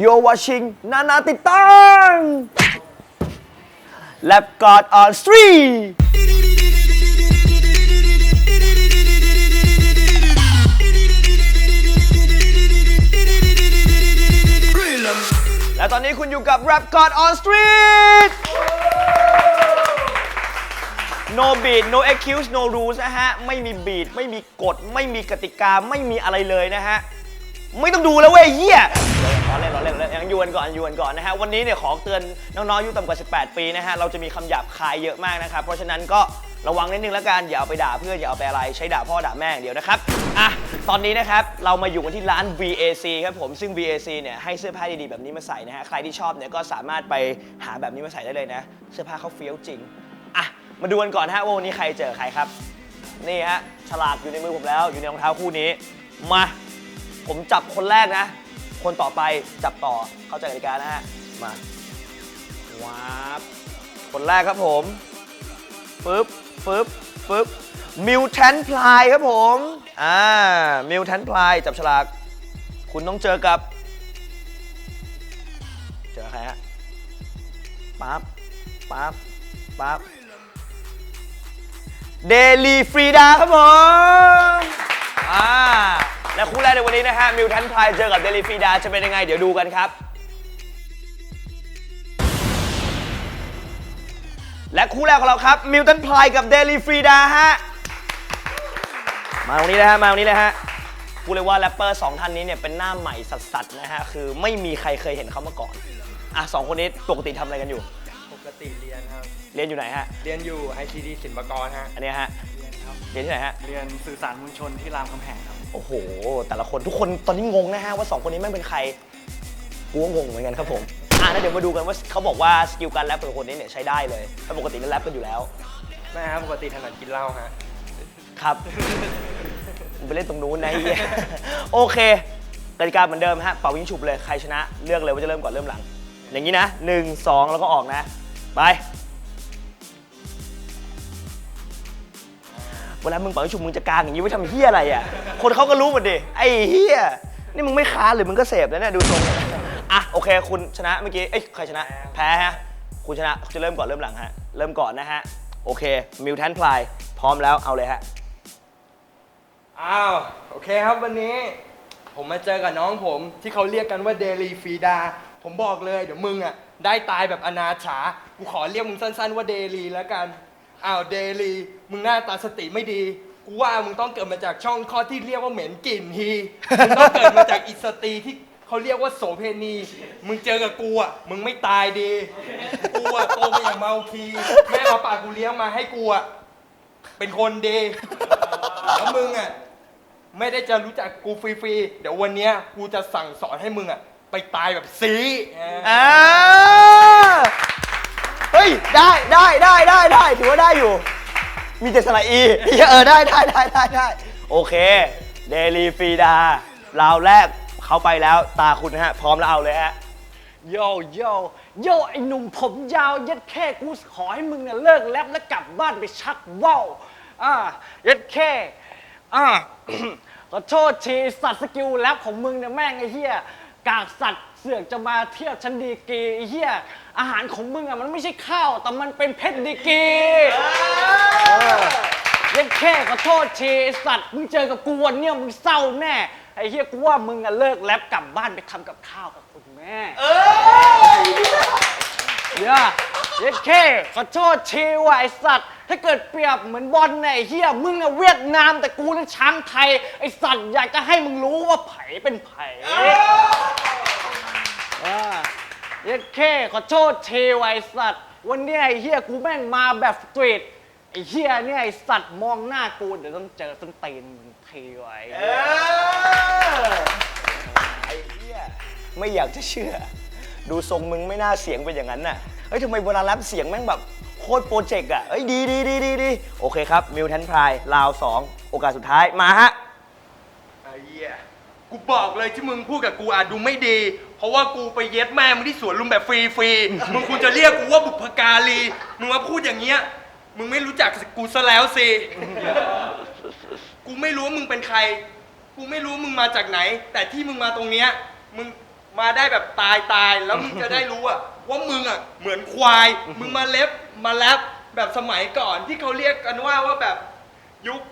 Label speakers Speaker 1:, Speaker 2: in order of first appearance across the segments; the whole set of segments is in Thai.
Speaker 1: You're watching นานาติดตั้ง Lab God on Street และตอนนี้คุณอยู่กับ Rap God on Street No beat no excuse no rules นะฮะ ไม่มีบีทไม่มีกฎ ไม่มีกติกา ไม่มีอะไรเลยนะฮะ ไม่ต้องดูแล้วเว้ยเฮียล้อเล่นล้ อเล่นล้อเล่นยังยวนก่อนยวนก่อนนะฮะวันนี้เนี่ยขอเตือนน้องๆอายุต่ำกว่า 18 ปีนะฮะเราจะมีคำหยาบคายเยอะมากนะครับเพราะฉะนั้นก็ระวังนิดนึงแล้วกันอย่าเอาไปด่าเพื่อนอย่าเอาไปอะไรใช้ด่าพ่อด่าแม่อย่างเดียวนะครับอะตอนนี้นะครับเรามาอยู่กันที่ร้าน VAC ครับผมซึ่ง VAC เนี่ยให้เสื้อผ้าดีๆแบบนี้มาใส่นะฮะใครที่ชอบเนี่ยก็สามารถไปหาแบบนี้มาใส่ได้เลยนะ เสื้อผ้าเขาเฟี้ยวจริงอะมาดูกันก่อนฮะว่าวันนี้ใครเจอใครครับ นี่ฮะฉลากอยู่ในมือผมแล้ว อยู่ในรองเท้าคู่นี้มา ผมจับคนแรกนะ คนต่อไปจับต่อเข้าใจกติกานะฮะมาว้าบคนแรกครับผมฟึบฟึบฟึบมิวแทนพลายครับผมอ่ามิวแทนพลายจับฉลาก คุณต้องเจอกับ เจอใครฮะปั๊บปั๊บปั๊บเดลีฟรีดาครับผมอ่า และคู่แรกในวันนี้นะฮะมิวทันพลายเจอกับเดลีฟรีดาจะเป็นยังไง เดี๋ยวดูกันครับ และคู่แรกของเราครับมิวตันพลายกับเดลีฟรีดาฮะมาตรงนี้นะฮะมาตรงนี้เลยฮะพูดเลยว่าแรปเปอร์สองท่านนี้เนี่ยเป็นหน้าใหม่สัสๆนะฮะคือไม่มีใครเคยเห็นเขามาก่อนอะสองคนนี้ปกติทำอะไรกันอยู่
Speaker 2: ปกติเรียนครับ
Speaker 1: เรียนอยู่ไหนฮะ
Speaker 2: เรียนอยู่ ICD ศิลปากรฮะ
Speaker 1: อันเนี้ยฮะ
Speaker 2: เรียนครับ
Speaker 1: เรียนที่ไหนฮะ
Speaker 2: เรียนสื่อสารมวลชนที่รามคำแหงครับ
Speaker 1: โอ้โห แต่ละคนทุกคนตอนนี้งงนะฮะว่าสองคนนี้แม่งเป็นใครกูก็งงเหมือนกันครับผมอะแล้วเดี๋ยวมาดูกันว่าเขาบอกว่าสกิลการแรปของคนนี้เนี่ยใช้ได้เลยถ้าปกติมันแรปกันอยู่แล้ว
Speaker 2: แม่ครับปกติถนัดกินเหล้าฮะ
Speaker 1: ครับมึงไปเล่นตรงนู้นนะไอ้เหี้ยโอเคกติกาเหมือนเดิมฮะเป่ายิงฉุบเลยใครชนะ เลือกเลยว่าจะเริ่มก่อนเริ่มหลัง อย่างนี้นะหนึ่งสองแล้วก็ออกนะ ไป เวลามึงเป่ายิงฉุบมึงจะกางอย่างนี้ไว้ทำเฮี้ยอะไรอะ คนเขาก็รู้หมดดิ ไอ้เฮี้ย นี่มึงไม่ค้าหรือมึงก็เสพแล้วเนี่ยดูทรงเนี่ยอะโอเค คุณชนะเมื่อกี้ เอ้ยใครชนะ แพ้ฮะ คุณชนะจะเริ่มก่อนเริ่มหลังฮะ เริ่มก่อนนะฮะ โอเค มิวแทนพลาย พร้อมแล้วเอาเลยฮะ
Speaker 2: อ้าว โอเคครับวันนี้ ผมมาเจอกับน้องผมที่เขาเรียกกันว่าเดลีฟีดา ผมบอกเลย เดี๋ยวมึงอะได้ตายแบบอนาถา กูขอเรียกมึงสั้น ๆ ว่าเดลีแล้วกัน อ้าวเดลีมึงหน้าตาสติไม่ดี กูว่ามึงต้องเกิดมาจากช่องคลอดที่เรียกว่าเหม็นกลิ่นฮีมึงต้องเกิดมาจากอิสตรีที่เขาเรียกว่าโสเพณี มึงเจอกับกูอะมึงไม่ตายดี กูอะโตมาอย่างเมาคี แม่เอาปากกูเลี้ยงมาให้กูอะเป็นคนดีแล้วมึงอะไม่ได้จะรู้จักกูฟรีๆ เดี๋ยววันเนี้ยกูจะสั่งสอนให้มึงอะไปตายแบบซี
Speaker 1: อ่า ฮ้ย ได้ได้ได้ได้ได้ถือว่าได้อยู่ มีแต่สระอีเออได้ได้ได้ได้ได้โอเค เดลีฟีดา ราวแรกเขาไปแล้วตาคุณนะฮะ พร้อมแล้วเอาเลยฮะ
Speaker 3: โยโยโยไอหนุ่มผมยาวยัดแค่กูขอให้มึงเนี่ยเลิกแรปแล้วกลับบ้านไปชักว่าวอ่ายัดแค่อ่า ขอโทษทีสัตว์สกิลแรปของมึงเนี่ยแม่งไอ้เหี้ยกากสัตว์ เสือกจะมาเทียบชั้นดีกรีไอ้เหี้ยอาหารของมึงอะมันไม่ใช่ข้าว แต่มันเป็นเพชรดีกรีเออยัดแค่ขอโทษทีไอ้สัตว์มึงเจอกับกูวันเนี้ยมึงเศร้าแน่ไอ้เหี้ยกูว่ามึงอะเลิกแรปกลับบ้านไปทำกับข้าวกับคุณแม่เดี๋ยวเย็ดเคขอโทษทีว่ะไอสัตว์ ถ้าเกิดเปรียบเหมือนบอลเนี่ยไอ้เฮียมึงอะเวียดนามแต่กูนั้นช้างไทยไอสัตว์อยากจะให้มึงรู้ว่าไผเป็นไผ อ่าเย็ดเคขอโทษทีว่ะไอสัตว์ วันเนี้ยไอเฮียกูแม่งมาแบบสตรีทไอเฮียเนี่ยไอสัตว์มองหน้ากูเดี๋ยวต้องเจอส้นตีนมึงทีไว้
Speaker 1: เออไอ้เหี้ยไม่อยากจะเชื่อ ดูทรงมึงไม่น่าเสียงเป็นอย่างนั้นน่ะเฮ้ยทำไมเวลาแรปเสียงแม่งแบบโคตรโปรเจกต์อะเฮ้ยดีดีดีดีดีโอเคครับมิวแทนพลายลาวสองโอกาสสุดท้ายมาฮะ
Speaker 2: ไอ้เหี้ยกูบอกเลยที่มึงพูดกับกูอาจดูไม่ดี เพราะว่ากูไปเย็ดแม่มึงที่สวนลุมแบบฟรีๆ มึงควรจะเรียกกูว่าบุพการี มึงมาพูดอย่างเงี้ย มึงไม่รู้จักกูซะแล้วสิ กูไม่รู้ว่ามึงเป็นใคร กูไม่รู้มึงมาจากไหน แต่ที่มึงมาตรงเนี้ย มึงมาได้แบบตายตายแล้วมึงจะได้รู้อะว่ามึงอะเหมือนควาย มึงมาเล็บมาแลบแบบสมัยก่อนที่เขาเรียกกันว่าว่าแบบยุค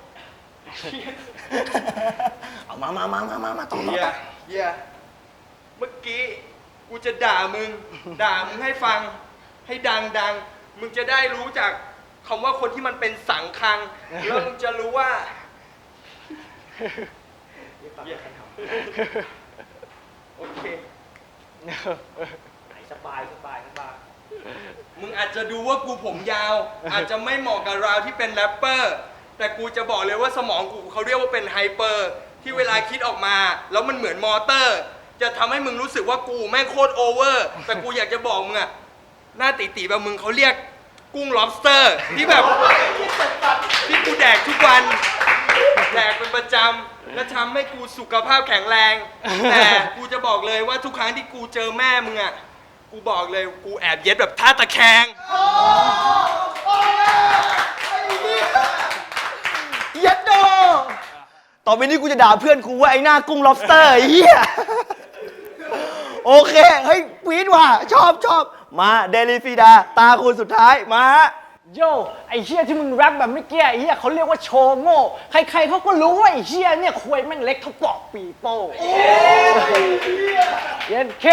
Speaker 1: เอามามามามามามาต่อต่อ
Speaker 2: เฮีย
Speaker 1: ต่อ
Speaker 2: เฮีย เมื่อกี้กูจะด่ามึง ด่ามึงให้ฟัง ให้ดังดังมึงจะได้รู้จากคำว่าคนที่มันเป็นสังคัง แล้วมึงจะรู้ว่าเหี้ยโอเค
Speaker 1: สบายสบายสบาย
Speaker 2: มึงอาจจะดูว่ากูผมยาว อาจจะไม่เหมาะกับเราที่เป็นแรปเปอร์ แต่กูจะบอกเลยว่าสมองกูเขาเรียกว่าเป็นไฮเปอร์ ที่เวลาคิดออกมา แล้วมันเหมือนมอเตอร์ จะทำให้มึงรู้สึกว่ากูแม่งโคตรโอเวอร์ แต่กูอยากจะบอกมึงอะหน้าตีตีแบบมึงเขาเรียกกุ้ง lobster ที่แบบ ที่กูแดกทุกวัน แดกเป็นประจำและทำให้กูสุขภาพแข็งแรง แต่กูจะบอกเลยว่าทุกครั้งที่กูเจอแม่มึงอะกูบอกเลยกูแอบเย็ดแบบท่าตะแคง
Speaker 1: ยัดโด ต่อไปนี้กูจะด่าเพื่อนกูว่าไอ้หน้ากุ้ง lobster ไอ้เหี้ย โอเค เฮ้ยปี๊ดว่ะ ชอบชอบ มาเดลิฟีดา ตาคุณสุดท้าย มาฮะ
Speaker 3: โยไอ้เฮียที่มึงแรปแบบเมื่อกี้ไอ้เฮียเขาเรียกว่าโชว์โง่ ใครๆเขาก็รู้ว่าไอ้เฮียเนี่ยควยแม่งเล็กเท่าปอกปีโป้เย็นเค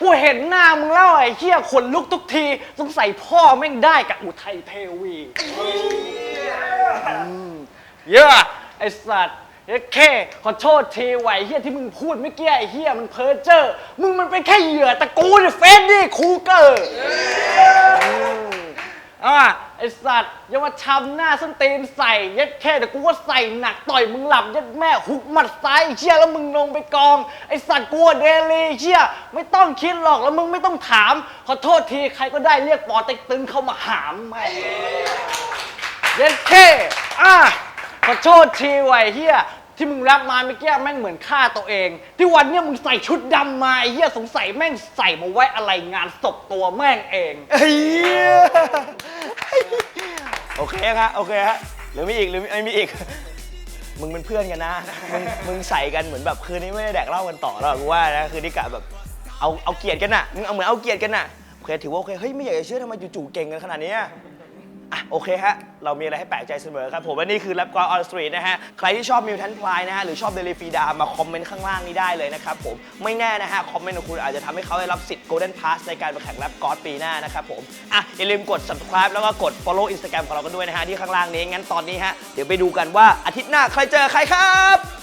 Speaker 3: กูเห็นหน้ามึงแล้วไอ้เฮียขนลุกทุกทีสงสัยพ่อแม่งได้กับอุทัยเทวีอืมเยอะไอ้สัตว์ เย็นเคขอโทษทีไหวเฮียที่มึงพูดเมื่อกี้ไอ้เฮียมันเพ้อเจ้อมึงมันเป็นแค่เหยื่อแต่กูเนี่ยเฟสดี้คูเกอร์อะไอสัตว์อย่ามาทำหน้าส้นตีนใส่ยัดแค่แต่กูก็ใส่หนักต่อยมึงหลับยัดแม่หุบหมัดซ้ายเชี่ยแล้วมึงลงไปกอง ไอสัตว์กลัวเดลีเชี่ยไม่ต้องคิดหรอกแล้วมึงไม่ต้องถาม ขอโทษทีใครก็ได้เรียกปอเต็กตึงเข้ามาหามแม่ยัดแค่อะขอโทษทีไว้เฮีย ที่มึงรับมาเมื่อกี้แม่งเหมือนฆ่าตัวเอง ที่วันเนี้ยมึงใส่ชุดดำมาไอ้เฮียสงสัยแม่งใส่มาไว้อะไรงานศพตัวแม่งเอง
Speaker 1: เฮ้ยโอเคครับโอเคฮะหรือมีอีกหรือไม่มีอีก มึงเป็นเพื่อนกันนะมึงมึงใส่กันเหมือนแบบคืนนี้ไม่ได้แดกเหล้ากันต่อแล้วกูว่านะคืนนี้กะแบบเอาเอาเกียรติกันน่ะมึงเอาเหมือนเอาเกียรติกันน่ะโอเคถือว่าโอเคเฮ้ยไม่อยากจะเชื่อทำไมจู่ๆเก่งกันขนาดนี้ โอเคฮะ เรามีอะไรให้แปลกใจเสมอครับผมและนี่คือ Rap God on Street นะฮะ ใครที่ชอบมิวทันพลายนะฮะ หรือชอบเดลิฟีดา มาคอมเมนต์ข้างล่างนี้ได้เลยนะครับผม ไม่แน่นะฮะ คอมเมนต์ของคุณอาจจะทำให้เขาได้รับสิทธิ์ Golden Pass ในการไปแข่ง Rap God ปีหน้านะครับผม อะ อย่าลืมกด subscribe แล้วก็กด follow Instagram ของเรากันด้วยนะฮะที่ข้างล่างนี้งั้นตอนนี้ฮะเดี๋ยวไปดูกันว่าอาทิตย์หน้าใครเจอใครครับ